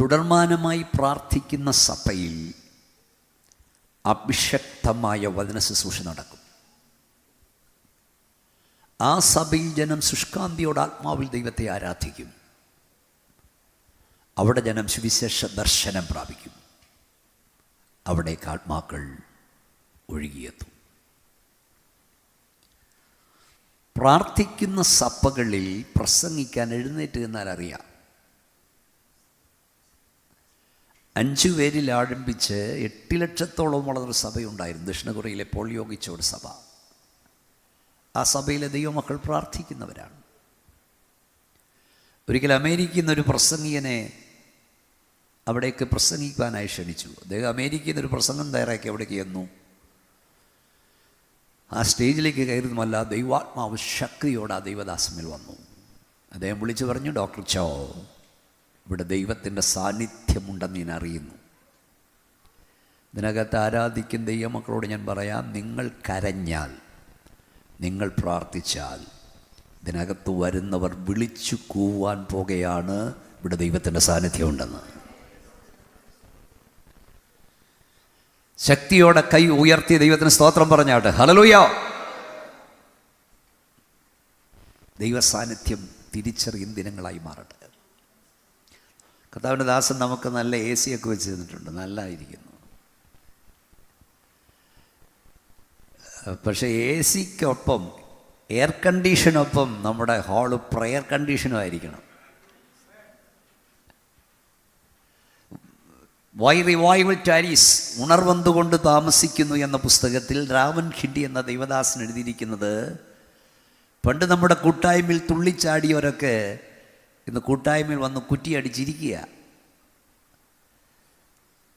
തുടർമാനമായി പ്രാർത്ഥിക്കുന്ന സഭയിൽ അഭിഷക്തമായ വചന ശുശ്രൂഷ നടക്കും. ആ സഭയിൽ ജനം ശുഷ്കാന്തിയോട് ആത്മാവിൽ ദൈവത്തെ ആരാധിക്കും. അവിടെ ജനം സുവിശേഷ ദർശനം പ്രാപിക്കും. അവിടേക്ക് ആത്മാക്കൾ ഒഴുകിയെത്തും. പ്രാർത്ഥിക്കുന്ന സഭകളിൽ പ്രസംഗിക്കാൻ എഴുന്നേറ്റ് നിന്നാൽ അറിയാം. അഞ്ചു പേരിൽ ആരംഭിച്ച് എട്ട് ലക്ഷത്തോളം വളർന്ന സഭയുണ്ടായിരുന്നു. ദക്ഷിണ കൊറിയയിലെ പോളിയോഗിച്ചോട് സഭ. ആ സഭയിലെ ദൈവമക്കൾ പ്രാർത്ഥിക്കുന്നവരാണ്. ഒരിക്കൽ അമേരിക്കയിൽ നിന്നൊരു പ്രസംഗികനെ അവിടേക്ക് പ്രസംഗിക്കാനായി ക്ഷണിച്ചു. അദ്ദേഹം അമേരിക്കയിൽ നിന്നൊരു പ്രസംഗം തയ്യാറാക്കി അവിടേക്ക് ചെന്നു. ആ സ്റ്റേജിലേക്ക് കയറുന്നുമല്ല ദൈവാത്മാവ് ശക്തിയോടെ ആ ദൈവദാസമിൽ വന്നു. അദ്ദേഹം വിളിച്ചു പറഞ്ഞു ഡോക്ടർ ചോ ഇവിടെ ദൈവത്തിന്റെ സാന്നിധ്യമുണ്ടെന്ന് ഞാൻ അറിയുന്നു. ഇതിനകത്ത് ആരാധിക്കും ദൈവമക്കളോട് ഞാൻ പറയാം നിങ്ങൾ കരഞ്ഞാൽ നിങ്ങൾ പ്രാർത്ഥിച്ചാൽ ഇതിനകത്ത് വരുന്നവർ വിളിച്ചു കൂവാൻ പോകുകയാണ് ഇവിടെ ദൈവത്തിന്റെ സാന്നിധ്യമുണ്ടെന്ന്. ശക്തിയോടെ കൈ ഉയർത്തി ദൈവത്തിന് സ്തോത്രം പറഞ്ഞാട്ടെ. ഹലലുയോ ദൈവസാന്നിധ്യം തിരിച്ചറിയും ദിനങ്ങളായി മാറട്ടെ. കർത്താവിന്റെ ദാസൻ നമുക്ക് നല്ല എ ഒക്കെ വെച്ച് തന്നിട്ടുണ്ട്. നല്ലതായിരിക്കുന്നു പക്ഷേ എ സിക്കൊപ്പം എയർ കണ്ടീഷനൊപ്പം നമ്മുടെ ഹാൾ പ്രെയർ കണ്ടീഷനും ആയിരിക്കണം വൈ റിവൈവൽ ടാരീസ് ഉണർവന്തുകൊണ്ട് താമസിക്കുന്നു എന്ന പുസ്തകത്തിൽ രാമൻ ഖിഡി എന്ന ദൈവദാസൻ എഴുതിയിരിക്കുന്നത് പണ്ട് നമ്മുടെ കൂട്ടായ്മയിൽ തുള്ളിച്ചാടിയവരൊക്കെ ഇന്ന് കൂട്ടായ്മയിൽ വന്ന് കുറ്റിയടിച്ചിരിക്കുക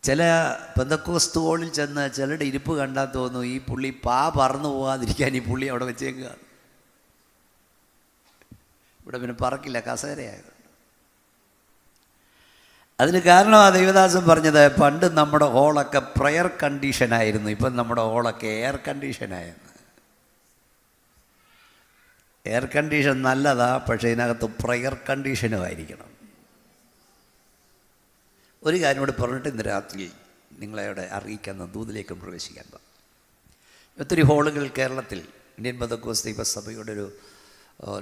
ചില പെന്തക്കോസ്തുകളിൽ ചെന്ന് ചിലരുടെ ഇരിപ്പ് കണ്ടാൽ തോന്നുന്നു ഈ പുള്ളി പാ പറന്നു പോകാതിരിക്കാൻ ഈ പുള്ളി അവിടെ വെച്ചേക്കുക. ഇവിടെ പിന്നെ പറക്കില്ല കസേരയായത്. അതിന് കാരണം ആ ദൈവദാസൻ പറഞ്ഞത് പണ്ട് നമ്മുടെ ഹോളൊക്കെ പ്രയർ കണ്ടീഷനായിരുന്നു ഇപ്പം നമ്മുടെ ഹോളൊക്കെ എയർ കണ്ടീഷനായിരുന്നു. എയർ കണ്ടീഷൻ നല്ലതാ പക്ഷേ ഇതിനകത്ത് പ്രയർ കണ്ടീഷനും ആയിരിക്കണം ഒരു കാര്യം കൂടി പറഞ്ഞിട്ട് ഇന്ന് രാത്രി നിങ്ങളെ അറിയിക്കുന്ന ദൂതിലേക്കും പ്രവേശിക്കാൻ പറഞ്ഞു ഒത്തിരി ഹോളുകൾ കേരളത്തിൽ ഇന്ത്യൻ ബദക്കോസ് ദൈവസഭയുടെ ഒരു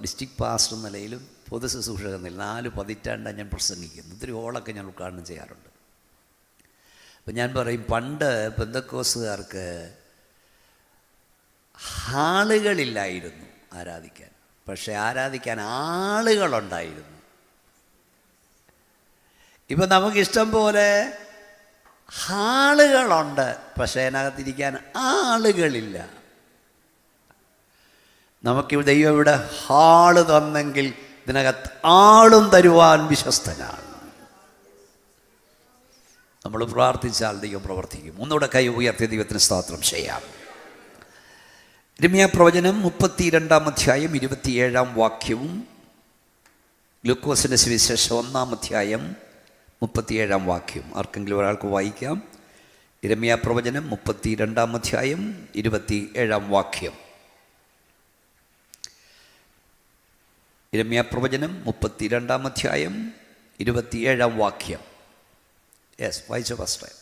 ഡിസ്ട്രിക്ട് പാസ്റ്റർ നിലയിലും പൊതു ശുശ്രൂഷക നില നാല് പതിറ്റാണ്ടാണ് ഞാൻ പ്രസംഗിക്കുന്നത് ഒത്തിരി ഹോളൊക്കെ ഞാൻ ഉദ്ഘാടനം ചെയ്യാറുണ്ട്. അപ്പം ഞാൻ പറയും പണ്ട് ബന്ധക്കോസുകാർക്ക് ഹാളുകളില്ലായിരുന്നു ആരാധിക്കാൻ. പക്ഷെ ആരാധിക്കാൻ ആളുകളുണ്ടായിരുന്നു. ഇപ്പം നമുക്കിഷ്ടം പോലെ ആളുകളുണ്ട് പക്ഷേ അതിനകത്തിരിക്കാൻ ആളുകളില്ല. നമുക്ക് ദൈവം ഇവിടെ ഹാൾ തന്നെങ്കിൽ ഇതിനകത്ത് ആളും തരുവാൻ വിശ്വസ്തനാണ്. നമ്മൾ പ്രാർത്ഥിച്ചാൽ ദൈവം പ്രവർത്തിക്കും. ഒന്നുകൂടെ കൈ ഉയർത്തി ദൈവത്തിന് സ്തോത്രം ചെയ്യാം. രമ്യ പ്രവചനം മുപ്പത്തിരണ്ടാം അധ്യായം ഇരുപത്തിയേഴാം വാക്യവും ഗ്ലൂക്കോസിന്റെ സുവിശേഷം ഒന്നാം അധ്യായം മുപ്പത്തിയേഴാം വാക്യം ആർക്കെങ്കിലും ഒരാൾക്ക് വായിക്കാം? രമ്യ പ്രവചനം മുപ്പത്തിരണ്ടാം അധ്യായം ഇരുപത്തി ഏഴാം വാക്യം. രമ്യ പ്രവചനം മുപ്പത്തിരണ്ടാം അധ്യായം ഇരുപത്തിയേഴാം വാക്യം. യെസ് വായിച്ച ഫസ്റ്റ്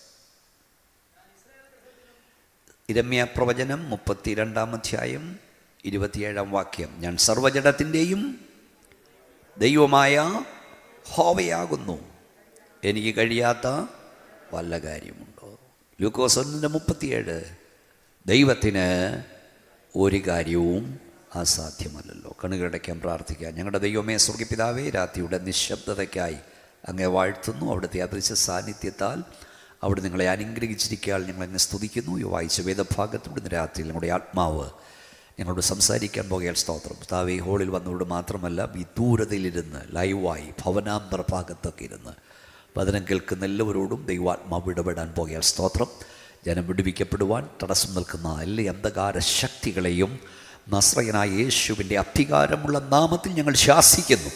ഇരമ്യ പ്രവചനം മുപ്പത്തിരണ്ടാം അധ്യായം ഇരുപത്തിയേഴാം വാക്യം. ഞാൻ സർവജടത്തിന്റെയും ദൈവമായ ഹോവയാകുന്നു എനിക്ക് കഴിയാത്ത വല്ല കാര്യമുണ്ടോ? ലൂക്കോസ് ഒന്നിന്റെ മുപ്പത്തിയേഴ്. ദൈവത്തിന് ഒരു കാര്യവും അസാധ്യമല്ലല്ലോ. കണുകടയ്ക്കാൻ പ്രാർത്ഥിക്കാം ഞങ്ങളുടെ ദൈവമേ സ്വർഗിപ്പിതാവേ രാത്രിയുടെ നിശബ്ദതയ്ക്കായി അങ്ങേ വാഴ്ത്തുന്നു. അവിടുത്തെ അദൃശ്യ സാന്നിധ്യത്താൽ അവിടെ നിങ്ങളെ അനുഗ്രഹിച്ചിരിക്കാൻ ഞങ്ങൾ എന്നെ സ്തുതിക്കുന്നു. ഈ വായിച്ച വേദഭാഗത്തോട് ഇന്ന് രാത്രിയിൽ നിങ്ങളുടെ ആത്മാവ് ഞങ്ങളോട് സംസാരിക്കാൻ പോകയാൽ സ്തോത്രം. ഈ ഹോളിൽ വന്നതോട് മാത്രമല്ല ഈ ദൂരതയിലിരുന്ന് ലൈവായി ഭവനാന്തര ഭാഗത്തൊക്കെ ഇരുന്ന് വചനം കേൾക്കുന്ന എല്ലാവരോടും ദൈവാത്മാവ് ഇടപെടാൻ പോകയാൽ സ്തോത്രം. ജനം വിടുവിക്കപ്പെടുവാൻ തടസ്സം നിൽക്കുന്ന എല്ലാ അന്ധകാര ശക്തികളെയും നസ്രയനായ യേശുവിന്റെ അധികാരമുള്ള നാമത്തിൽ ഞങ്ങൾ ശാസിക്കുന്നു.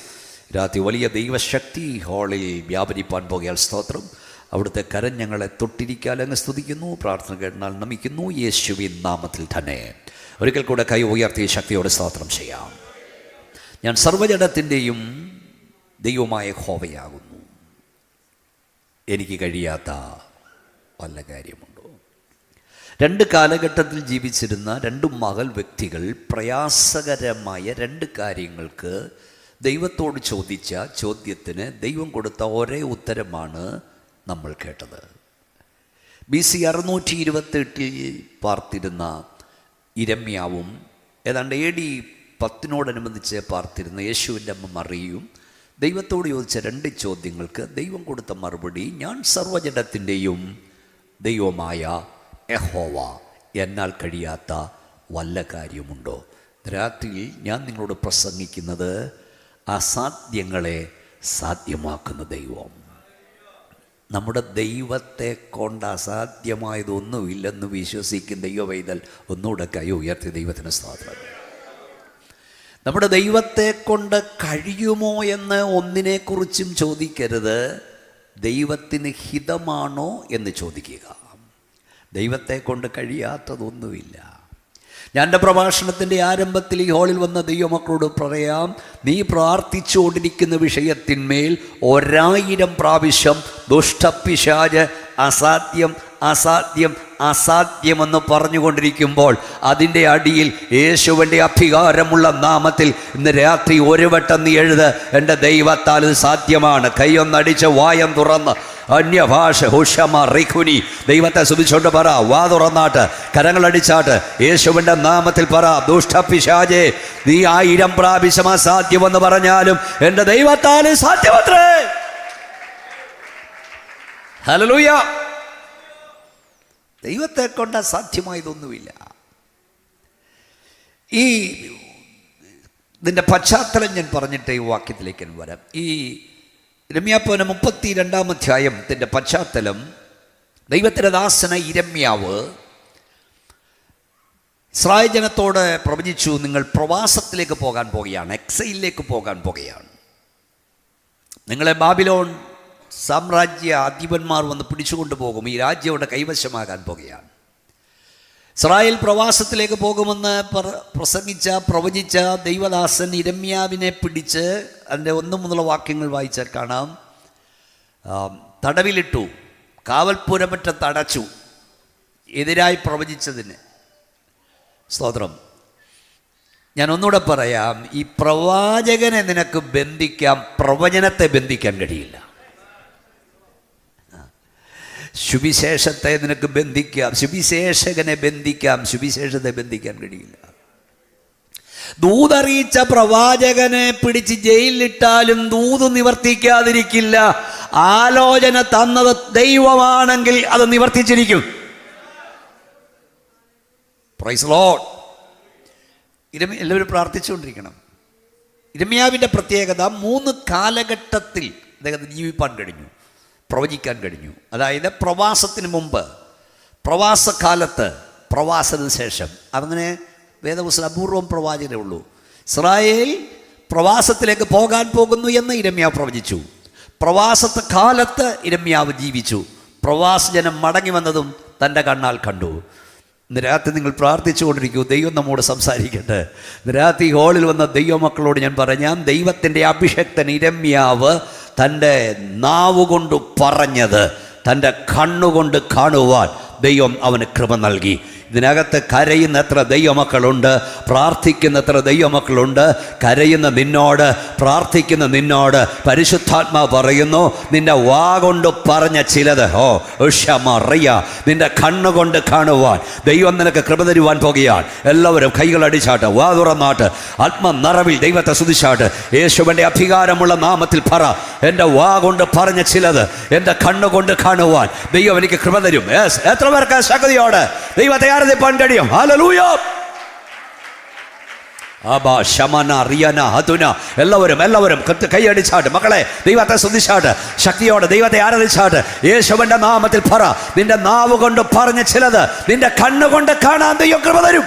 രാത്രി വലിയ ദൈവശക്തി ഹോളിൽ വ്യാപരിപ്പാൻ പോകയാൽ സ്തോത്രം. അവിടുത്തെ കരം ഞങ്ങളെ തൊട്ടിരിക്കാൻ അങ്ങ് സ്തുതിക്കുന്നു. പ്രാർത്ഥന കേട്ടാൽ നമിക്കുന്നു. യേശുവിൻ നാമത്തിൽ തന്നെ. ഒരിക്കൽ കൂടെ കൈ ഉയർത്തി ശക്തിയോടെ സ്തോത്രം ചെയ്യാം. ഞാൻ സർവജടത്തിന്റെയും ദൈവമായ ഹോവയാകുന്നു എനിക്ക് കഴിയാത്ത വല്ല കാര്യമുണ്ടോ? രണ്ട് കാലഘട്ടത്തിൽ ജീവിച്ചിരുന്ന രണ്ട് മകൾ വ്യക്തികൾ പ്രയാസകരമായ രണ്ട് കാര്യങ്ങൾക്ക് ദൈവത്തോട് ചോദിച്ച ചോദ്യത്തിന് ദൈവം കൊടുത്ത ഒരേ ഉത്തരമാണ് നമ്മൾ കേട്ടത്. ബി സി അറുന്നൂറ്റി ഇരുപത്തെട്ടിൽ പാർത്തിരുന്ന ഇരമ്യാവും ഏതാണ്ട് എ ഡി പത്തിനോടനുബന്ധിച്ച് പാർത്തിരുന്ന യേശുവിന്റെ അമ്മ മറിയും ദൈവത്തോട് ചോദിച്ച രണ്ട് ചോദ്യങ്ങൾക്ക് ദൈവം കൊടുത്ത മറുപടി ഞാൻ സർവജനത്തിന്റെയും ദൈവമായ എഹോവ എന്നാൽ കഴിയാത്ത വല്ല കാര്യമുണ്ടോ? രാത്രിയിൽ ഞാൻ നിങ്ങളോട് പ്രസംഗിക്കുന്നത് അസാധ്യങ്ങളെ സാധ്യമാക്കുന്ന ദൈവം. നമ്മുടെ ദൈവത്തെ കൊണ്ട് അസാധ്യമായതൊന്നുമില്ലെന്ന് വിശ്വസിക്കുന്ന ദൈവവൈതൽ ഒന്നുകൂടെ കൈ ഉയർത്തി ദൈവത്തിന് സ്വാതന്ത്ര്യം നമ്മുടെ ദൈവത്തെ കൊണ്ട് കഴിയുമോ എന്ന് ഒന്നിനെക്കുറിച്ചും ചോദിക്കരുത്. ദൈവത്തിന് ഹിതമാണോ എന്ന് ചോദിക്കുക. ദൈവത്തെ കൊണ്ട് കഴിയാത്തതൊന്നുമില്ല. ഞാൻ എന്റെ പ്രഭാഷണത്തിന്റെ ആരംഭത്തിൽ ഈ ഹാളിൽ വന്ന ദൈവമക്കളോട് പറയാം നീ പ്രാർത്ഥിച്ചുകൊണ്ടിരിക്കുന്ന വിഷയത്തിന്മേൽ ഒരായിരം പ്രാവശ്യം ദുഷ്ടപ്പിശാജ് അസാധ്യം അസാധ്യം അസാധ്യമെന്ന് പറഞ്ഞുകൊണ്ടിരിക്കുമ്പോൾ അതിന്റെ അടിയിൽ യേശുവിന്റെ അധികാരമുള്ള നാമത്തിൽ ഇന്ന് രാത്രി ഒരു വട്ടം നീ എഴുത് എന്റെ ദൈവത്താൽ ഇത് സാധ്യമാണ്. കൈയൊന്നടിച്ച് വായം തുറന്ന് അന്യഭാഷ ഹുഷമ റിഖുനി ദൈവത്തെ സ്തുതിച്ചുകൊണ്ട് പറ വാ തുറന്നാട്ട് കരങ്ങളടിച്ചാട്ട് യേശുവിന്റെ നാമത്തിൽ പറ ദുഷ്ടപിശാജെ നീ ആയിരം പ്രാവശ്യം അസാധ്യമെന്ന് പറഞ്ഞാലും എന്റെ ദൈവത്താൽ സാധ്യമത്രേ. ഹലലൂയ ദൈവത്തെ കൊണ്ട് അസാധ്യമായതൊന്നുമില്ല. ഈ ഇതിന്റെ പശ്ചാത്തലം ഞാൻ പറഞ്ഞിട്ട് ഈ വാക്യത്തിലേക്ക് വരാം. ഈ രമ്യാപ്പന മുപ്പത്തി രണ്ടാം അധ്യായത്തിന്റെ പശ്ചാത്തലം. ദൈവത്തിന്റെ ദാസന ഇരമ്യാവ് ഇസ്രായേൽ ജനത്തോട് പ്രവചിച്ചു നിങ്ങൾ പ്രവാസത്തിലേക്ക് പോകാൻ പോകുകയാണ് എക്സൈലിലേക്ക് പോകാൻ പോകുകയാണ് നിങ്ങളെ ബാബിലോൺ സാമ്രാജ്യ അധിപന്മാർ വന്ന് പിടിച്ചുകൊണ്ടു പോകും ഈ രാജ്യം കൈവശമാകാൻ പോകുകയാണ് ഇസ്രായേൽ പ്രവാസത്തിലേക്ക് പോകുമെന്ന് പ്ര- പ്രസംഗിച്ച പ്രവചിച്ച ദൈവദാസൻ ഇരമ്യാവിനെ പിടിച്ച് അതിന്റെ ഒന്നു മുതലുള്ള വാക്യങ്ങൾ വായിച്ചാൽ കാണാം. തടവിലിട്ടു കാവൽപ്പുരമറ്റ തടച്ചു എതിരായി പ്രവചിച്ചതിന്. സ്തോത്രം. ഞാൻ ഒന്നുകൂടെ പറയാം ഈ പ്രവാചകനെ നിനക്ക് ബന്ധിക്കാം പ്രവചനത്തെ ബന്ധിക്കാൻ കഴിയില്ല. സുവിശേഷത്തെ നിനക്ക് ബന്ധിക്കാം സുവിശേഷകനെ ബന്ധിക്കാം സുവിശേഷത്തെ ബന്ധിക്കാൻ കഴിയില്ല. ദൂതറിയിച്ച പ്രവാചകനെ പിടിച്ച് ജയിലിലിട്ടാലും ദൂത് നിവർത്തിക്കാതിരിക്കില്ല. ആലോചന തന്നത് ദൈവമാണെങ്കിൽ അത് നിവർത്തിച്ചിരിക്കും. പ്രൈസ് എല്ലാവരും പ്രാർത്ഥിച്ചുകൊണ്ടിരിക്കണം. ഇരമ്യാവിന്റെ പ്രത്യേകത മൂന്ന് കാലഘട്ടത്തിൽ അദ്ദേഹത്തിന് ജീവിപ്പാൻ കഴിഞ്ഞു. പ്രവചിക്കാൻ കഴിഞ്ഞു. അതായത് പ്രവാസത്തിന് മുമ്പ് പ്രവാസകാലത്ത് പ്രവാസത്തിന് ശേഷം. അങ്ങനെ വേദപുസ്തകം അപൂർവം പ്രവാചകനേ ഉള്ളൂ. ഇസ്രായേൽ പ്രവാസത്തിലേക്ക് പോകാൻ പോകുന്നു എന്ന് ഇരമ്യാവ് പ്രവചിച്ചു. പ്രവാസത്തെ കാലത്ത് ഇരമ്യാവ് ജീവിച്ചു. പ്രവാസജനം മടങ്ങി വന്നതും തന്റെ കണ്ണാൽ കണ്ടു. ഇന്ന് രാത്രി നിങ്ങൾ പ്രാർത്ഥിച്ചുകൊണ്ടിരിക്കൂ ദൈവം നമ്മോട് സംസാരിക്കട്ടെ. ഇന്ന് രാത്രി ഹാളിൽ വന്ന ദൈവമക്കളോട് ഞാൻ പറഞ്ഞാൽ ദൈവത്തിന്റെ അഭിഷക്തൻ ഇരമ്യാവ്. തന്റെ നാവുകൊണ്ട് പറഞ്ഞത് തന്റെ കണ്ണുകൊണ്ട് കാണുവാൻ ദൈവം അവന് കൃപ നൽകി. ഇതിനകത്ത് കരയുന്ന എത്ര ദൈവമക്കളുണ്ട് പ്രാർത്ഥിക്കുന്ന എത്ര ദൈവമക്കളുണ്ട് കരയുന്ന നിന്നോട് പ്രാർത്ഥിക്കുന്ന നിന്നോട് പരിശുദ്ധാത്മാ പറയുന്നു നിന്റെ വാ കൊണ്ട് പറഞ്ഞ ചിലത് ഓ ഉഷമറിയ നിന്റെ കണ്ണുകൊണ്ട് കാണുവാൻ ദൈവം നിനക്ക് കൃപ തരുവാൻ പോകുകയാണ് എല്ലാവരും കൈകൾ അടിച്ചാട്ട് വാ തുറന്നാട്ട് ആത്മനിറവിൽ ദൈവത്തെ സ്തുതിച്ചാട്ട് യേശുവിന്റെ അധികാരമുള്ള നാമത്തിൽ പറ എന്റെ വാ കൊണ്ട് പറഞ്ഞ ചിലത് എന്റെ കണ്ണുകൊണ്ട് കാണുവാൻ ദൈവം എനിക്ക് കൃപ തരും. എത്ര പേർക്ക് ശക്തിയോട് ദൈവത്തെ ആരാധിപ്പാൻ കഴിയും ഹല്ലേലൂയ അബാ ശമന റിയന ഹതുന എല്ലാവരും എല്ലാവരും കൃത്യ കൈയടിച്ചാട്ട്. മക്കളെ ദൈവത്തെ ശ്രദ്ധിച്ചാട്ട് ശക്തിയോടെ ദൈവത്തെ ആരാധിച്ചാട്ട്. യേശുവിന്റെ നാമത്തിൽ പറ. നിന്റെ നാവ് കൊണ്ട് പറഞ്ഞ ചിലത് നിന്റെ കണ്ണുകൊണ്ട് കാണാൻ ദൈവം കൃപ തരും.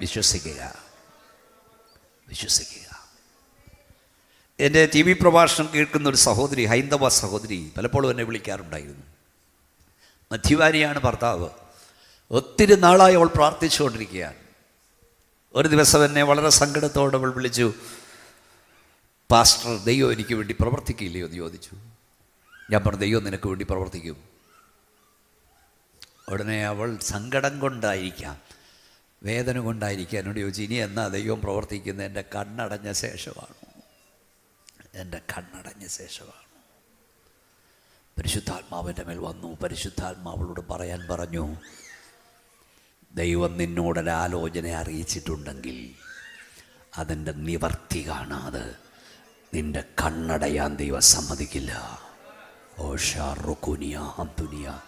വിശ്വസിക്കുക. വിശ്വസിക്കുക. എന്റെ ടി വി പ്രഭാഷണം കേൾക്കുന്ന ഒരു സഹോദരി ഹൈന്ദവ സഹോദരി പലപ്പോഴും എന്നെ വിളിക്കാറുണ്ടായിരുന്നു. മധ്യവാരിയാണ് ഭർത്താവ്. ഒത്തിരി നാളായി അവൾ പ്രാർത്ഥിച്ചുകൊണ്ടിരിക്കുകയാണ്. ഒരു ദിവസം എന്നെ വളരെ സങ്കടത്തോടെ അവൾ വിളിച്ചു പാസ്റ്റർ ദൈവം എനിക്ക് വേണ്ടി പ്രവർത്തിക്കില്ലയോ? എന്ന് ചോദിച്ചു. ഞാൻ പറഞ്ഞു ദൈവം നിനക്ക് വേണ്ടി പ്രവർത്തിക്കും. ഉടനെ അവൾ സങ്കടം കൊണ്ടായിരിക്കാം വേദന കൊണ്ടായിരിക്കാം. എന്നോട് ചോദിച്ചു ഇനി എന്നാ ദൈവം പ്രവർത്തിക്കുന്നത്? എന്റെ കണ്ണടഞ്ഞ ശേഷമാണ്? എന്റെ കണ്ണടഞ്ഞ ശേഷമാണ്? പരിശുദ്ധാത്മാവിന്റെ മേൽ വന്നു. പരിശുദ്ധാത്മാവളോട് പറയാൻ പറഞ്ഞു ദൈവം നിന്നോടൊരാലോചന അറിയിച്ചിട്ടുണ്ടെങ്കിൽ അതിന്റെ നിവർത്തി കാണാതെ നിന്റെ കണ്ണടയാൻ ദൈവം സമ്മതിക്കില്ല. ഓഷാ റുക്കുനിയ ഹംതുനിയ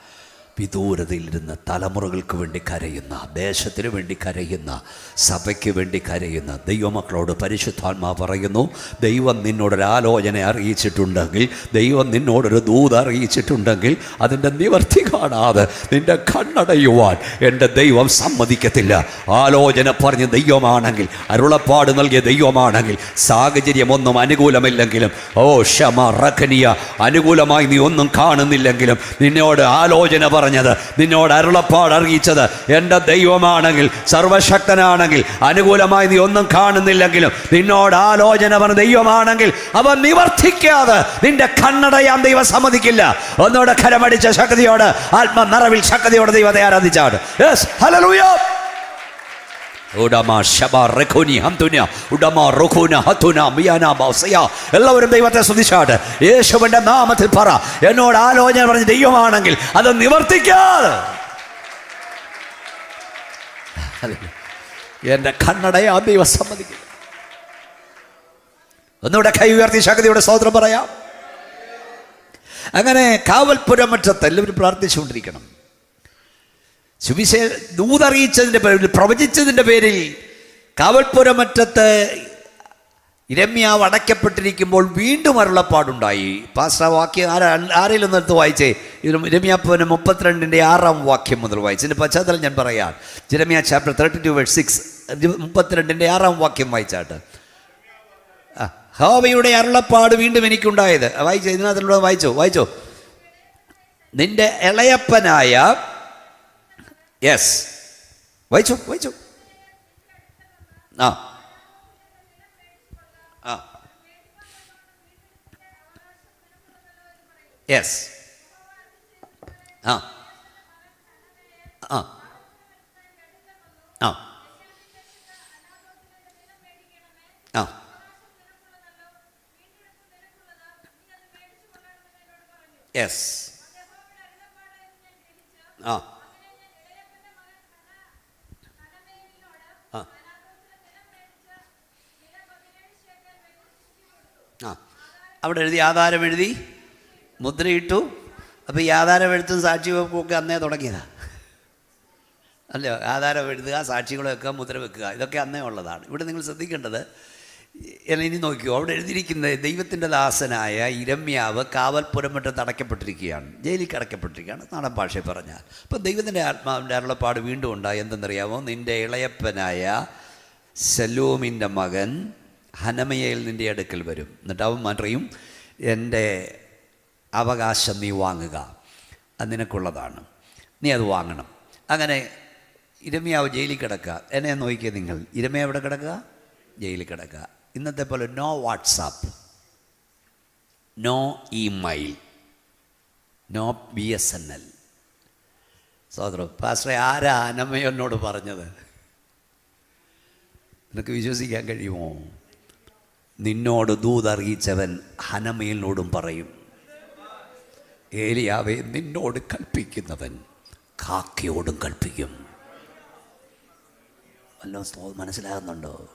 വിദൂരതയിലിരുന്ന തലമുറകൾക്ക് വേണ്ടി കരയുന്ന ദേശത്തിന് വേണ്ടി കരയുന്ന സഭയ്ക്ക് വേണ്ടി കരയുന്ന ദൈവമക്കളോട് പരിശുദ്ധാത്മാ പറയുന്നു ദൈവം നിന്നോടൊരാലോചന അറിയിച്ചിട്ടുണ്ടെങ്കിൽ ദൈവം നിന്നോടൊരു ദൂത് അറിയിച്ചിട്ടുണ്ടെങ്കിൽ അതിന്റെ നിവർത്തി കാണാതെ നിന്റെ കണ്ണടയുവാൻ എന്റെ ദൈവം സമ്മതിക്കത്തില്ല. ആലോചന പറഞ്ഞ ദൈവമാണെങ്കിൽ അരുളപ്പാട് നൽകിയ ദൈവമാണെങ്കിൽ സാഹചര്യമൊന്നും അനുകൂലമില്ലെങ്കിലും ഓ ക്ഷമ റഖനിയ അനുകൂലമായി നീ ഒന്നും കാണുന്നില്ലെങ്കിലും നിന്നോട് ആലോചന പറഞ്ഞത്. നിന്നോട് അരുളപ്പാട് അറിയിച്ചത്. എന്റെ ദൈവമാണെങ്കിൽ സർവശക്തനാണെങ്കിൽ അനുകൂലമായി നീ ഒന്നും കാണുന്നില്ലെങ്കിലും നിന്നോട് ആലോചന പറഞ്ഞ ദൈവമാണെങ്കിൽ അവൻ നിവർത്തിക്കാതെ നിന്റെ കണ്ണടയാൻ ദൈവം സമ്മതിക്കില്ല. ഒന്നോടെ കരമടിച്ച ശക്തിയോട് ആത്മ നിറവിൽ ശക്തിയോട് ദൈവത്തെ ആരാധിച്ചാണ്. യെസ് ഹല്ലേലൂയ എല്ലാവരും ദൈവത്തെ ശ്രദ്ധിച്ചാട്ട് യേശുവിന്റെ നാമത്തിൽ പറ. എന്നോട് ആലോചന പറഞ്ഞ ദൈവമാണെങ്കിൽ അത് നിവർത്തിക്കാതെ. എന്റെ ആ ദൈവം സമ്മതിക്കില്ല. ഒന്നുകൂടെ കൈ ഉയർത്തി ശക്തിയുടെ സ്തോത്രം പറയാം. അങ്ങനെ കാവൽപുരമറ്റത്ത് എല്ലാവരും പ്രാർത്ഥിച്ചുകൊണ്ടിരിക്കണം. സുവിശേ ദൂതറിയിച്ചതിന്റെ പേരിൽ പ്രവചിച്ചതിന്റെ പേരിൽ കാവൽപുരമറ്റത്ത് ഇരമ്യാവ് അടയ്ക്കപ്പെട്ടിരിക്കുമ്പോൾ വീണ്ടും അരുളപ്പാടുണ്ടായി. പാസ്റ്റ വാക്യം ആരാ ആരെങ്കിലും എടുത്ത് വായിച്ചേ? ഇതിലും ഇരമ്യാപ്പന് മുപ്പത്തിരണ്ടിന്റെ ആറാം വാക്യം മുതൽ വായിച്ചു. ഇതിന്റെ പശ്ചാത്തലം ഞാൻ പറയാം. Jeremiah chapter thirty two verse six മുപ്പത്തിരണ്ടിന്റെ ആറാം വാക്യം വായിച്ചാട്ട്. ഹോവയുടെ അരുളപ്പാട് വീണ്ടും എനിക്കുണ്ടായത്. വായിച്ചു ഇതിനകത്തുള്ള വായിച്ചോ വായിച്ചോ. നിന്റെ ഇളയപ്പനായ യെസ് വായിച്ചു വായിച്ചു ആ ആ യെസ് ആ ആ ആ ആ യെസ് ആ ആ. അവിടെ എഴുതി ആധാരം എഴുതി മുദ്രയിട്ടു. അപ്പോൾ ഈ ആധാരം എഴുത്തും സാക്ഷി ഒക്കെ അന്നേ തുടങ്ങിയതാ. അല്ല? ആധാരം എഴുതുക സാക്ഷികൾ വെക്കുക മുദ്ര വെക്കുക. ഇതൊക്കെ അന്നേ ഉള്ളതാണ്. ഇവിടെ നിങ്ങൾ ശ്രദ്ധിക്കേണ്ടത് ഇനി നോക്കിയോ അവിടെ എഴുതിയിരിക്കുന്നത് ദൈവത്തിന്റെ ദാസനായ ഇരമ്യാവ് കാവൽപുരമിട്ട് അടയ്ക്കപ്പെട്ടിരിക്കുകയാണ് ജയിലിൽ കിടക്കപ്പെട്ടിരിക്കുകയാണ്. നാടൻ ഭാഷയിൽ പറഞ്ഞാൽ. അപ്പോൾ ദൈവത്തിന്റെ ആത്മാവിന്റെ അരുളപ്പാട് വീണ്ടും ഉണ്ടായി. എന്തെന്നറിയാമോ? നിന്റെ ഇളയപ്പനായ സലൂമിന്റെ മകൻ ഹനമയയിൽ നിന്റെ അടുക്കൽ വരും. എന്നിട്ട് അവൻ പറയും എന്റെ അവകാശം നീ വാങ്ങുക. അത് നിനക്കുള്ളതാണ്. നീ അത് വാങ്ങണം. അങ്ങനെ ഇരമ്യാവ് ജയിലിൽ കിടക്കുക. എന്നെ നോക്കിയേ നിങ്ങൾ. ഇരമ്യ എവിടെ കിടക്കുക? ജയിലിൽ കിടക്കുക. ഇന്നത്തെ പോലെ no WhatsApp. No email. No B S N L. സോദരം പാസ്റ്ററെ ആരാ അനമ്മയോനോട് പറഞ്ഞത്? നിനക്ക് വിശ്വസിക്കാൻ കഴിയുമോ? നിന്നോട് ദൂതറിയിച്ചവൻ ഹനമേലിനോടും പറയും ഏലിയാവെ നിന്നോട് കൽപ്പിക്കുന്നവൻ കാക്കയോടും കൽപ്പിക്കും. വല്ലോ മനസ്സിലാകുന്നുണ്ടോ?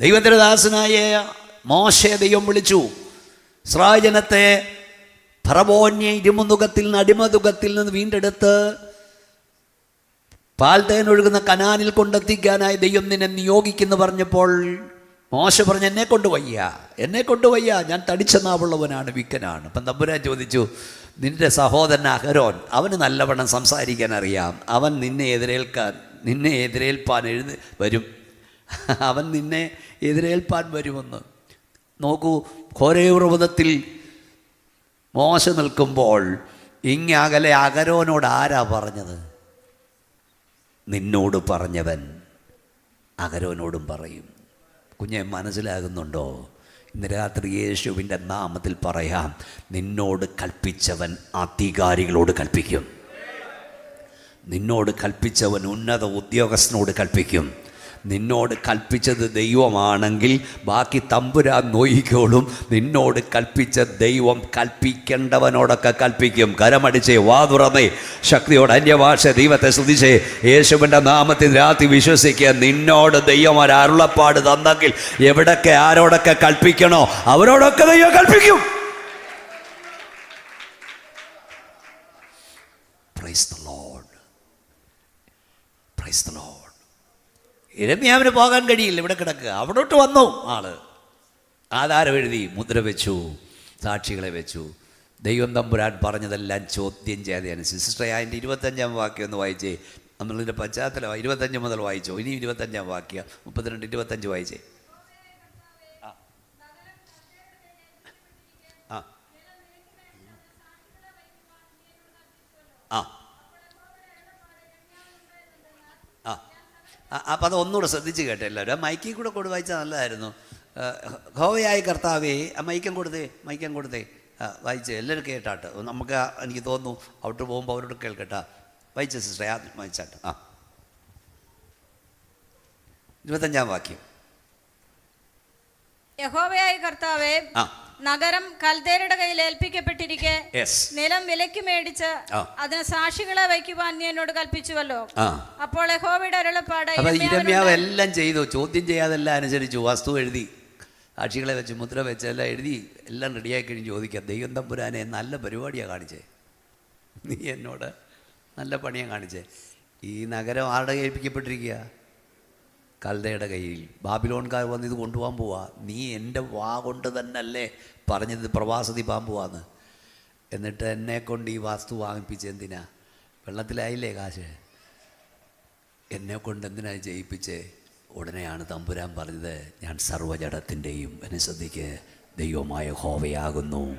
ദൈവത്തിന്റെ ദാസനായ മോശയെ ദൈവം വിളിച്ചു സ്രാജനത്തെ ഫറവോന്യ ഇരുമുതുകത്തിൽ നിന്ന് അടിമതുകത്തിൽ നിന്ന് വീണ്ടെടുത്ത് പാൽത്തേൻ ഒഴുകുന്ന കനാനിൽ കൊണ്ടെത്തിക്കാനായി ദൈവം നിന്നെ നിയോഗിക്കുന്നു പറഞ്ഞപ്പോൾ മോശ പറഞ്ഞു എന്നെ കൊണ്ട് വയ്യ എന്നെ കൊണ്ട് വയ്യ ഞാൻ തടിച്ച നാവുള്ളവനാണ് വിക്കനാണ് അപ്പം തമ്പുരാൻ ചോദിച്ചു നിന്റെ സഹോദരൻ അഹരോൻ അവന് നല്ലവണ്ണം സംസാരിക്കാൻ അറിയാം. അവൻ നിന്നെ എതിരേൽക്കാൻ നിന്നെ എതിരേൽപ്പാൻ എഴുതി വരും. അവൻ നിന്നെ എതിരേൽപ്പാൻ വരുമെന്ന്. നോക്കൂ ഘോരപർവതത്തിൽ മോശ നിൽക്കുമ്പോൾ ഇങ്ങകലെ അകരോനോട് ആരാ പറഞ്ഞത്? നിന്നോട് പറഞ്ഞവൻ അകരോനോടും പറയും. കുഞ്ഞെ മനസ്സിലാകുന്നുണ്ടോ? ഇന്ന് രാത്രി യേശുവിന്റെ നാമത്തിൽ പറയാം നിന്നോട് കൽപ്പിച്ചവൻ അധികാരികളോട് കൽപ്പിക്കും. നിന്നോട് കൽപ്പിച്ചവൻ ഉന്നത ഉദ്യോഗസ്ഥനോട് കൽപ്പിക്കും. നിന്നോട് കൽപ്പിച്ചത് ദൈവമാണെങ്കിൽ ബാക്കി തമ്പുരാൻ നോയിക്കോളും. നിന്നോട് കൽപ്പിച്ച ദൈവം കൽപ്പിക്കേണ്ടവനോടൊക്കെ കൽപ്പിക്കും. കരമടിച്ചേ വാ തുറന്നേ. ശക്തിയോട് അന്യഭാഷ ദൈവത്തെ ശ്രദ്ധിച്ചേ യേശുവിന്റെ നാമത്തിൽ രാത്രി വിശ്വസിക്കുക. നിന്നോട് ദൈവം ഒരു അരുളപ്പാട് തന്നെങ്കിൽ എവിടൊക്കെ ആരോടൊക്കെ കൽപ്പിക്കണോ അവരോടൊക്കെ ദൈവം കൽപ്പിക്കും. പ്രൈസ് ദ പ്രൈസ് ഇരമ്യാവിന് പോകാൻ കഴിയില്ല ഇവിടെ കിടക്കുക. അവിടോട്ട് വന്നു ആൾ. ആധാരം എഴുതി മുദ്ര വെച്ചു സാക്ഷികളെ വെച്ചു. ദൈവം തമ്പുരാൻ പറഞ്ഞതെല്ലാം ചോദ്യം ചെയ്തതാണ് സിസ്റ്റർ അതിന്റെ ഇരുപത്തഞ്ചാം വാക്യം ഒന്ന് വായിച്ചേ. നമ്മളിതിന്റെ പശ്ചാത്തലം ഇരുപത്തഞ്ച് മുതൽ വായിച്ചോ. ഇനി ഇരുപത്തഞ്ചാം വാക്യം മുപ്പത്തിരണ്ട് ഇരുപത്തഞ്ച് വായിച്ചേ. അപ്പം അത് ഒന്നുകൂടെ ശ്രദ്ധിച്ച് കേട്ടെ എല്ലാവരും. ആ മൈക്കിൽ കൂടെ കൊടു വായിച്ചാൽ നല്ലതായിരുന്നു. ഹോവയായ കർത്താവേ ആ മൈക്കം കൊടുത്തേ മൈക്കം കൊടുത്തേ. വായിച്ച് എല്ലാവരും കേട്ടാട്ട്. നമുക്ക് എനിക്ക് തോന്നുന്നു ഔട്ട് പോകുമ്പോൾ അവരോട് കേൾക്കട്ടാ. വായിച്ച സിസ്റ്ററെ? ആ വായിച്ചാട്ട്. ആ. ഇരുപത്തഞ്ചാം വാക്യം. യഹോവയായ കർത്താവേ ആ. നഗരം കൽദേരുടെ കയ്യിൽ ഏൽപ്പിക്കപ്പെട്ടിരിക്കെ. നിലം വിലയ്ക്ക് മേടിച്ച്. അതിന് സാക്ഷികളെ വയ്ക്കുവാൻ നീ എന്നോട് കൽപ്പിച്ചുവല്ലോ. അപ്പോൾ യഹോവയുടെ അരുളപ്പാട് അപ്പം യിരെമ്യാവിനുണ്ടായി. ഇരമ്യാവ് എല്ലാം ചെയ്തു. ചോദ്യം ചെയ്യാതെല്ലാം അനുസരിച്ചു. വസ്തു എഴുതി. സാക്ഷികളെ വെച്ച് മുദ്ര വെച്ച് എല്ലാം എഴുതി. എല്ലാം റെഡിയായി കഴിഞ്ഞ് ചോദിക്കാം. ദൈവം തമ്പുരാനെ നല്ല പരിപാടിയാണ് കാണിച്ചേ. നീ എന്നോട് നല്ല പണിയാണ് കാണിച്ചേ. ഈ നഗരം ആരുടെ ഏൽപ്പിക്കപ്പെട്ടിരിക്കുക കൽദയുടെ കയ്യിൽ. ബാബിലോൺകാർ വന്ന് ഇത് കൊണ്ടുപോകാൻ പോവാ. നീ എന്റെ വാ കൊണ്ട് തന്നെയല്ലേ പറഞ്ഞത് പ്രവാസതി പാമ്പുവാന്ന് പോവാന്ന്. എന്നിട്ട് എന്നെ കൊണ്ട് ഈ വാസ്തു വാങ്ങിപ്പിച്ച് എന്തിനാ? വെള്ളത്തിലായില്ലേ കാശ്? എന്നെ കൊണ്ട് എന്തിനാ ജയിപ്പിച്ചേ ഉടനെയാണ് തമ്പുരാൻ പറഞ്ഞത് ഞാൻ സർവജടത്തിന്റെയും എന്നെ ശ്രദ്ധിക്ക് ദൈവമായ ഹോവയാകുന്നു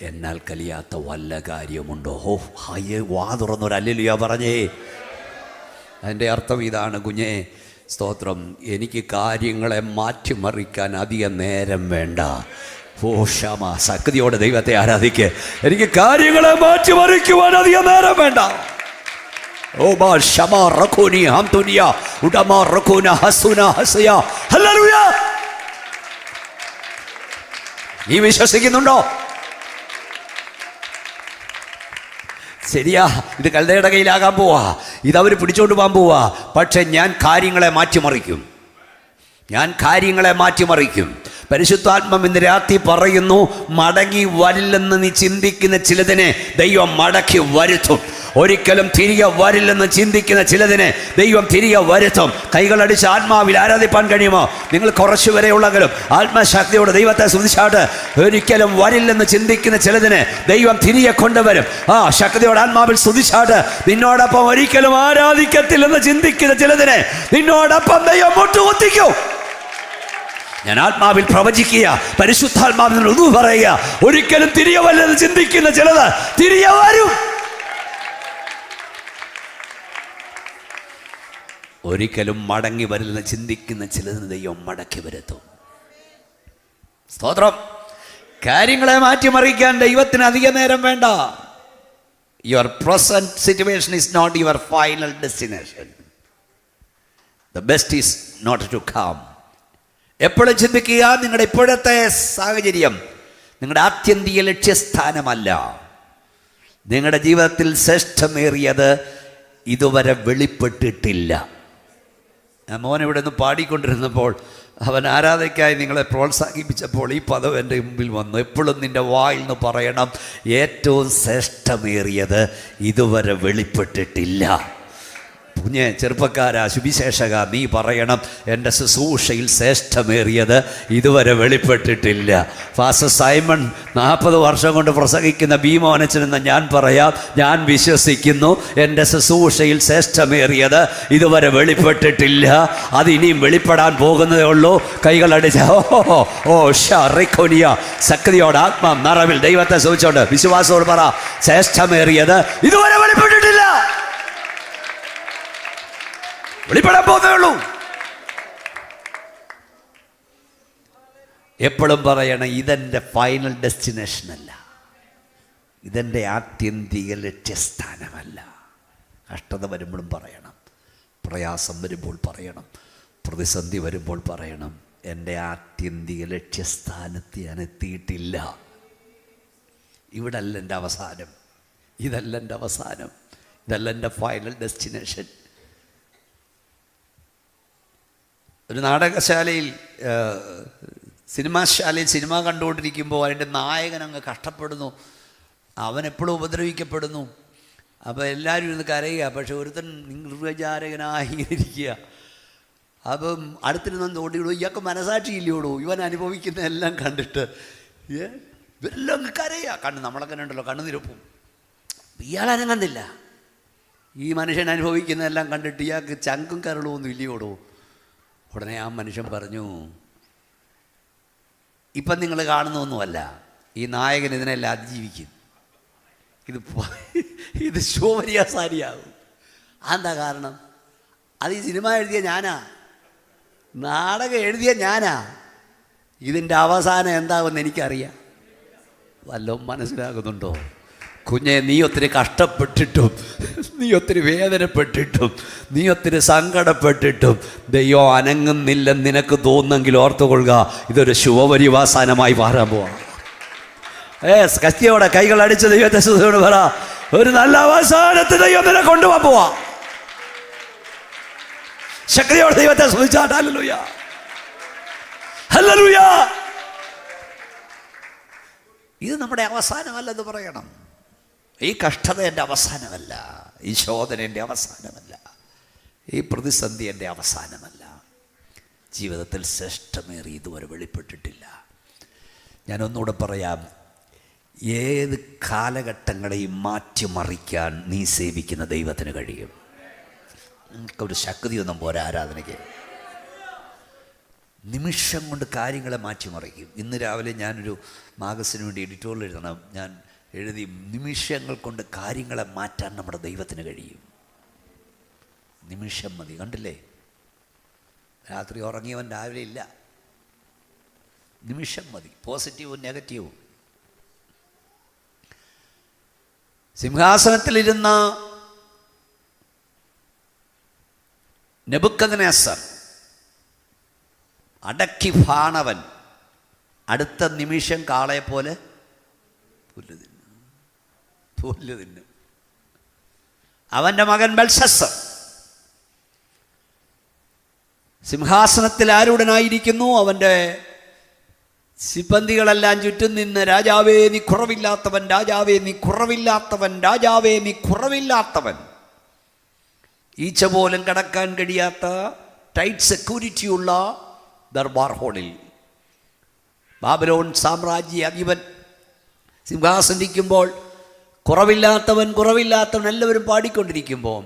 എന്നാൽ കലിയാത്ത വല്ല കാര്യമുണ്ടോ? ഹോ ഹയ്യേ വാ തുറന്നൊരല്ലില്ലയോ പറഞ്ഞേ. അതിന്റെ അർത്ഥം ഇതാണ് കുഞ്ഞെ. സ്തോത്രം. എനിക്ക് കാര്യങ്ങളെ മാറ്റിമറിക്കാൻ അധികം നേരം വേണ്ട. ഓ ക്ഷമ. ശക്തിയോടെ ദൈവത്തെ ആരാധിക്ക്. എനിക്ക് കാര്യങ്ങളെ മാറ്റിമറിക്കുവാൻ അധികം നേരം വേണ്ട. ഓ ബാ ശരിയാ ഇത് കൽദയുടെ കയ്യിലാകാൻ പോവാ. ഇതവർ പിടിച്ചോണ്ട് പോകാൻ പോവാ. പക്ഷെ ഞാൻ കാര്യങ്ങളെ മാറ്റിമറിക്കും. ഞാൻ കാര്യങ്ങളെ മാറ്റിമറിക്കും. പരിശുദ്ധാത്മം ഇന്ന് രാത്രി പറയുന്നു മടങ്ങി വരില്ലെന്ന് നീ ചിന്തിക്കുന്ന ചിലതിനെ ദൈവം മടക്കി വരുത്തും. ഒരിക്കലും തിരികെ വരില്ലെന്ന് ചിന്തിക്കുന്ന ചിലതിനെ ദൈവം തിരികെ വരുത്തും. കൈകളടിച്ച് ആത്മാവിൽ ആരാധിപ്പാൻ കഴിയുമോ? നിങ്ങൾ കുറച്ചു വരെയുള്ളെങ്കിലും ആത്മശക്തിയോട് ദൈവത്തെ സ്തുതിച്ചാട്ട് ഒരിക്കലും വരില്ലെന്ന് ചിന്തിക്കുന്ന ചിലതിനെ ദൈവം തിരികെ കൊണ്ടുവരും. ആ ശക്തിയോട് ആത്മാവിൽ സ്തുതിച്ചാട്ട് നിന്നോടൊപ്പം ഒരിക്കലും ആരാധിക്കത്തില്ലെന്ന് ചിന്തിക്കുന്ന ചിലതിനെ നിന്നോടൊപ്പം ദൈവം മുട്ടുകുത്തിക്കും. ഞാൻ ആത്മാവിൽ പ്രവചിക്കുക പരിശുദ്ധാത്മാവിൽ ഒന്നു പറയുക ഒരിക്കലും തിരികെ വല്ലെന്ന് ചിന്തിക്കുന്ന ചിലത് തിരികെ വരും. ഒരിക്കലും മടങ്ങി വരില്ലെന്ന് ചിന്തിക്കുന്ന ചിലതിന് ദൈവം മടക്കി വരുത്തും. സ്തോത്രം. കാര്യങ്ങളെ മാറ്റിമറിക്കാൻ ദൈവത്തിന് അധിക നേരം വേണ്ട. Your present situation is not your final destination the best is not to come എപ്പോഴും ചിന്തിക്കുക നിങ്ങളുടെ ഇപ്പോഴത്തെ സാഹചര്യം നിങ്ങളുടെ ആത്യന്തിക ലക്ഷ്യസ്ഥാനമല്ല. നിങ്ങളുടെ ജീവിതത്തിൽ ശ്രേഷ്ഠമേറിയത് ഇതുവരെ വെളിപ്പെട്ടിട്ടില്ല. മോൻ ഇവിടെ നിന്ന് പാടിക്കൊണ്ടിരുന്നപ്പോൾ അവൻ ആരാധയ്ക്കായി നിങ്ങളെ പ്രോത്സാഹിപ്പിച്ചപ്പോൾ ഈ പദം എന്റെ മുമ്പിൽ വന്നു. എപ്പോഴും നിന്റെ വായിൽ നിന്ന് പറയണം ഏറ്റവും ശ്രേഷ്ഠമേറിയത് ഇതുവരെ വെളിപ്പെട്ടിട്ടില്ല. കുഞ്ഞെ ചെറുപ്പക്കാരാ സുവിശേഷക നീ പറയണം. എന്റെ ശുശ്രൂഷയിൽ ശ്രേഷ്ഠമേറിയത് ഇതുവരെ വെളിപ്പെട്ടിട്ടില്ല. ഫാസ സൈമൺ നാൽപ്പത് വർഷം കൊണ്ട് പ്രസംഗിക്കുന്ന ഭീമോനച്ചനെന്ന് ഞാൻ പറയാം. ഞാൻ വിശ്വസിക്കുന്നു എന്റെ ശുശ്രൂഷയിൽ ശ്രേഷ്ഠമേറിയത് ഇതുവരെ വെളിപ്പെട്ടിട്ടില്ല. അത് ഇനിയും വെളിപ്പെടാൻ പോകുന്നതേ ഉള്ളൂ. കൈകളടിച്ച ഓ ഓ ഷറിഖോനിയ ശക്തിയോട് ആത്മാ നിറവിൽ ദൈവത്തെ സൂചിച്ചോണ്ട് വിശ്വാസോട് പറ. ശ്രേഷ്ഠമേറിയത് ഇതുവരെ വെളിപ്പെട്ടിട്ടില്ല. വെളിപ്പെടാൻ പോകുന്നേ ഉള്ളൂ. എപ്പോഴും പറയണം ഇതെന്റെ ഫൈനൽ ഡെസ്റ്റിനേഷൻ അല്ല. ഇതെന്റെ ആത്യന്തിക ലക്ഷ്യസ്ഥാനമല്ല. കഷ്ടത വരുമ്പോഴും പറയണം. പ്രയാസം വരുമ്പോൾ പറയണം. പ്രതിസന്ധി വരുമ്പോൾ പറയണം. എന്റെ ആത്യന്തിക ലക്ഷ്യസ്ഥാനത്ത് ഞാൻ എത്തിയിട്ടില്ല. ഇവിടല്ല എന്റെ അവസാനം. ഇതല്ല എന്റെ അവസാനം. ഇതല്ല എന്റെ ഫൈനൽ ഡെസ്റ്റിനേഷൻ ഒരു നാടകശാലയിൽ സിനിമാശാലയിൽ സിനിമ കണ്ടുകൊണ്ടിരിക്കുമ്പോൾ അതിന്റെ നായകൻ അങ്ങ് കഷ്ടപ്പെടുന്നു. അവൻ എപ്പോഴും ഉപദ്രവിക്കപ്പെടുന്നു. അപ്പോൾ എല്ലാവരും ഇരുന്ന് കരയുക. പക്ഷെ ഒരുത്തൻ നിർവിചാരകനായി ഇരിക്കുക. അപ്പം അടുത്തിരുന്ന് തോണ്ടിയിടൂ ഇയാൾക്ക് മനസാക്ഷിയില്ലോടൂ? ഇവൻ അനുഭവിക്കുന്ന എല്ലാം കണ്ടിട്ട്. ഇവരെല്ലാം അങ്ങ് കരയുക. കണ്ണ് നമ്മളൊക്കെ ഉണ്ടല്ലോ കണ്ണു നിരപ്പും. ഇയാൾ കണ്ടില്ല. ഈ മനുഷ്യൻ അനുഭവിക്കുന്നതെല്ലാം കണ്ടിട്ട് ഇയാൾക്ക് ചങ്കും കരളുമൊന്നും ഇല്ലയോടോ? ഉടനെ ആ മനുഷ്യൻ പറഞ്ഞു ഇപ്പം നിങ്ങൾ കാണുന്നൊന്നുമല്ല ഈ നായകൻ ഇതിനെല്ലാം അതിജീവിക്കും. ഇത് ഇത് ശോഭനിയാസാരിയാകും. അതെന്താ കാരണം? അത് ഈ സിനിമ എഴുതിയ ഞാനാ. നാടകം എഴുതിയ ഞാനാ. ഇതിന്റെ അവസാനം എന്താകുമെന്ന് എനിക്കറിയാം. വല്ലതും മനസ്സിലാകുന്നുണ്ടോ? കുഞ്ഞെ നീ ഒത്തിരി കഷ്ടപ്പെട്ടിട്ടും നീ ഒത്തിരി വേദനപ്പെട്ടിട്ടും നീ ഒത്തിരി സങ്കടപ്പെട്ടിട്ടും ദൈവം അനങ്ങുന്നില്ലെന്ന് നിനക്ക് തോന്നുന്നെങ്കിൽ ഓർത്തുകൊള്ളുക ഇതൊരു ശുഭപരിവാസാനമായി മാറാൻ പോവാം. ഏ കസ്തിയോടെ കൈകൾ അടിച്ച് ദൈവത്തെ സുധയോട് പറ ഒരു നല്ല അവസാനത്തെ ദൈവം നിന്നെ കൊണ്ടുപോകാൻ പോവാ. ശക്തിയോടെ ദൈവത്തെ ഹല്ലേലൂയ. ഇത് നമ്മുടെ അവസാനമല്ലെന്ന് പറയണം. ഈ കഷ്ടത എന്റെ അവസാനമല്ല. ഈ ശോധന എന്റെ അവസാനമല്ല. ഈ പ്രതിസന്ധി എന്റെ അവസാനമല്ല. ജീവിതത്തിൽ ശ്രേഷ്ഠമേറി ഇതുവരെ വെളിപ്പെട്ടിട്ടില്ല. ഞാനൊന്നുകൂടെ പറയാം. ഏത് കാലഘട്ടങ്ങളെയും മാറ്റിമറിക്കാൻ നീ സേവിക്കുന്ന ദൈവത്തിന് കഴിയും? നിങ്ങൾക്കൊരു ശക്തിയൊന്നും പോരാ ആരാധനയ്ക്ക്. നിമിഷം കൊണ്ട് കാര്യങ്ങളെ മാറ്റിമറിക്കും. ഇന്ന് രാവിലെ ഞാനൊരു മാഗസിന് വേണ്ടി എഡിറ്റോറിയൽ എഴുതണം. ഞാൻ എഴുതി നിമിഷങ്ങൾ കൊണ്ട് കാര്യങ്ങളെ മാറ്റാൻ നമ്മുടെ ദൈവത്തിന് കഴിയും. നിമിഷം മതി കണ്ടില്ലേ? രാത്രി ഉറങ്ങിയവൻ രാവിലെ ഇല്ല. നിമിഷം മതി പോസിറ്റീവും നെഗറ്റീവും. സിംഹാസനത്തിലിരുന്ന നെബുക്കഥനേസർ അടക്കി ഭാണവൻ അടുത്ത നിമിഷം കാളയെപ്പോലെ പോലെ പുല്ല് തിന്നു. അവന്റെ മകൻ ബൽസസ് സിംഹാസനത്തിൽ ആരുടനായിരിക്കുന്നു അവന്റെ സിബന്ധികളെല്ലാം ചുറ്റും നിന്ന് രാജാവേ നീ കുറവില്ലാത്തവൻ രാജാവേ നീ കുറവില്ലാത്തവൻ രാജാവേ നീ കുറവില്ലാത്തവൻ. ഈച്ച പോലും കടക്കാൻ കഴിയാത്ത ടൈറ്റ് സെക്യൂരിറ്റിയുള്ള ദർബാർ ഹോളിൽ. ബാബലോൺ സാമ്രാജ്യ അധിപൻ സിംഹാസനിക്കുമ്പോൾ കുറവില്ലാത്തവൻ കുറവില്ലാത്തവൻ എല്ലാവരും പാടിക്കൊണ്ടിരിക്കുമ്പോൾ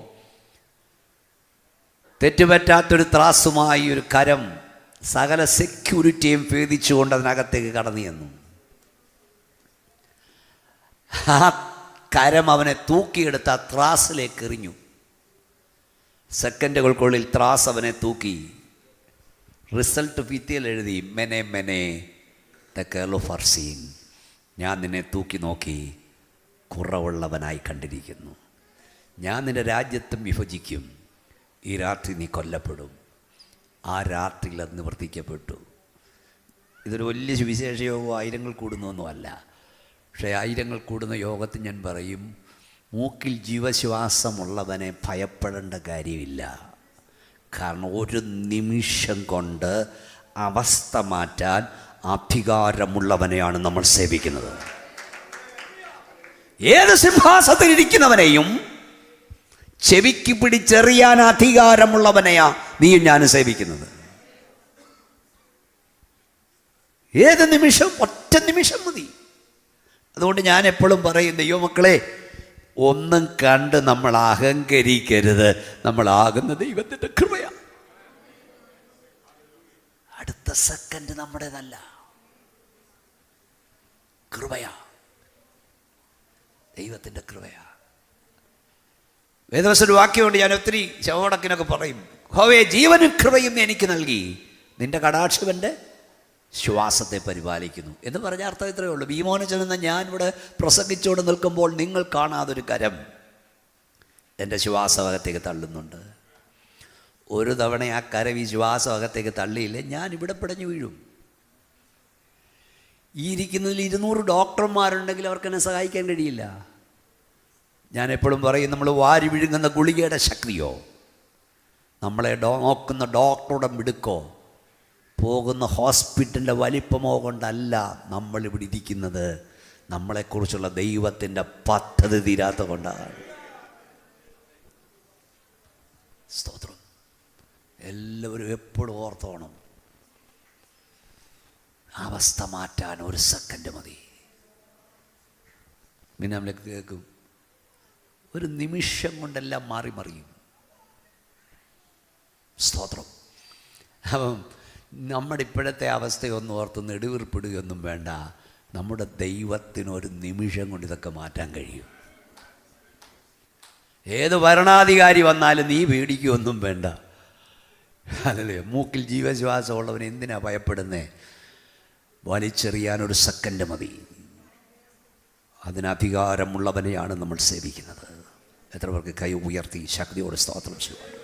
തെറ്റുപറ്റാത്തൊരു ത്രാസുമായി ഒരു കരം സകല സെക്യൂരിറ്റിയും ഭേദിച്ചുകൊണ്ട് അതിനകത്തേക്ക് കടന്നു ചെന്നു. ആ കരം അവനെ തൂക്കിയെടുത്ത് ആ ത്രാസിലേക്ക് എറിഞ്ഞു. സെക്കൻഡുകൾക്കുള്ളിൽ ത്രാസ് അവനെ തൂക്കി. റിസൾട്ട് ഭിത്തിയിൽ എഴുതി മെനെ മെനെ ദ കേൾ ഓഫ് അർസീൻ ഞാൻ നിന്നെ തൂക്കി നോക്കി. കുറവുള്ളവനായി കണ്ടിരിക്കുന്നു. ഞാൻ നിന്റെ രാജ്യത്തും വിഭജിക്കും. ഈ രാത്രി നീ കൊല്ലപ്പെടും. ആ രാത്രിയിൽ അത് നിവർത്തിക്കപ്പെട്ടു. ഇതൊരു വലിയ സുവിശേഷ യോഗം ആയിരങ്ങൾ കൂടുന്നൊന്നുമല്ല പക്ഷേ ആയിരങ്ങൾ കൂടുന്ന യോഗത്തിൽ ഞാൻ പറയും മൂക്കിൽ ജീവശ്വാസമുള്ളവനെ ഭയപ്പെടേണ്ട കാര്യമില്ല. കാരണം ഒരു നിമിഷം കൊണ്ട് അവസ്ഥ മാറ്റാൻ അധികാരമുള്ളവനെയാണ് നമ്മൾ സേവിക്കുന്നത്. ഏത് സിംഹാസത്തിൽ ഇരിക്കുന്നവനെയും ചെവിക്ക് പിടിച്ചെറിയാൻ അധികാരമുള്ളവനെയാ നീയും ഞാനും സേവിക്കുന്നത്. ഏത് നിമിഷം? ഒറ്റ നിമിഷം മതി. അതുകൊണ്ട് ഞാൻ എപ്പോഴും പറയും ദൈവമക്കളെ ഒന്നും കണ്ട് നമ്മൾ അഹങ്കരിക്കരുത്. നമ്മളാകുന്ന ദൈവത്തിന്റെ കൃപയാണ് അടുത്ത സെക്കൻഡ് നമ്മുടേതല്ല. കൃപയാ. ദൈവത്തിന്റെ കൃപയാ. വേദവസൊരു വാക്യമുണ്ട് ഞാൻ ഒത്തിരി ശവടക്കിനൊക്കെ പറയും. ഹോവേ ജീവനും കൃപയും എനിക്ക് നൽകി. നിന്റെ കടാക്ഷവന്റെ ശ്വാസത്തെ പരിപാലിക്കുന്നു. എന്ന് പറഞ്ഞ അർത്ഥം ഇത്രയേ ഉള്ളൂ. ഭീമോനെ ചെന്ന ഞാൻ ഇവിടെ പ്രസംഗിച്ചുകൊണ്ട് നിൽക്കുമ്പോൾ നിങ്ങൾ കാണാതൊരു കരം എന്റെ ശ്വാസമകത്തേക്ക് തള്ളുന്നുണ്ട്. ഒരു തവണ ആ കരം ഈ ശ്വാസമകത്തേക്ക് തള്ളിയില്ലേ ഞാൻ ഇവിടെ പിടഞ്ഞു വീഴും. ഈ ഇരിക്കുന്നതിൽ ഇരുന്നൂറ് ഡോക്ടർമാരുണ്ടെങ്കിൽ അവർക്ക് എന്നെ സഹായിക്കാൻ കഴിയില്ല. ഞാൻ എപ്പോഴും പറയും നമ്മൾ വാരി വിഴുങ്ങുന്ന ഗുളികയുടെ ശക്തിയോ? നമ്മളെ ഡോ നോക്കുന്ന ഡോക്ടറുടെ മിടുക്കോ? പോകുന്ന ഹോസ്പിറ്റലിന്റെ വലിപ്പമോ കൊണ്ടല്ല നമ്മളിവിടെ ഇരിക്കുന്നത്. നമ്മളെക്കുറിച്ചുള്ള ദൈവത്തിന്റെ പദ്ധതി തീരാത്ത കൊണ്ടാണ്. സ്തോത്രം. എല്ലാവരും എപ്പോഴും ഓർത്തോണം. അവസ്ഥ മാറ്റാൻ ഒരു സെക്കൻഡ് മതി. പിന്നെ നമ്മൾ കേൾക്കും. ഒരു നിമിഷം കൊണ്ടെല്ലാം മാറി മറിയും. സ്തോത്രം. അപ്പം നമ്മുടെ ഇപ്പോഴത്തെ അവസ്ഥയൊന്നും ഓർത്ത് നെടുവീർപ്പിടുകയൊന്നും വേണ്ട. നമ്മുടെ ദൈവത്തിന് ഒരു നിമിഷം കൊണ്ട് ഇതൊക്കെ മാറ്റാൻ കഴിയും. ഏത് ഭരണാധികാരി വന്നാലും നീ പേടിക്കുകയൊന്നും വേണ്ട. അല്ലേ മൂക്കിൽ ജീവശ്വാസമുള്ളവൻ എന്തിനാ ഭയപ്പെടുന്നേ? വലിച്ചെറിയാൻ ഒരു സെക്കൻഡ് മതി. അതിനധികാരമുള്ളവനെയാണ് നമ്മൾ സേവിക്കുന്നത്. എത്ര പേർക്ക് കൈ ഉയർത്തി ശക്തിയോട് സ്തോത്രം ചെയ്യുവാൻ.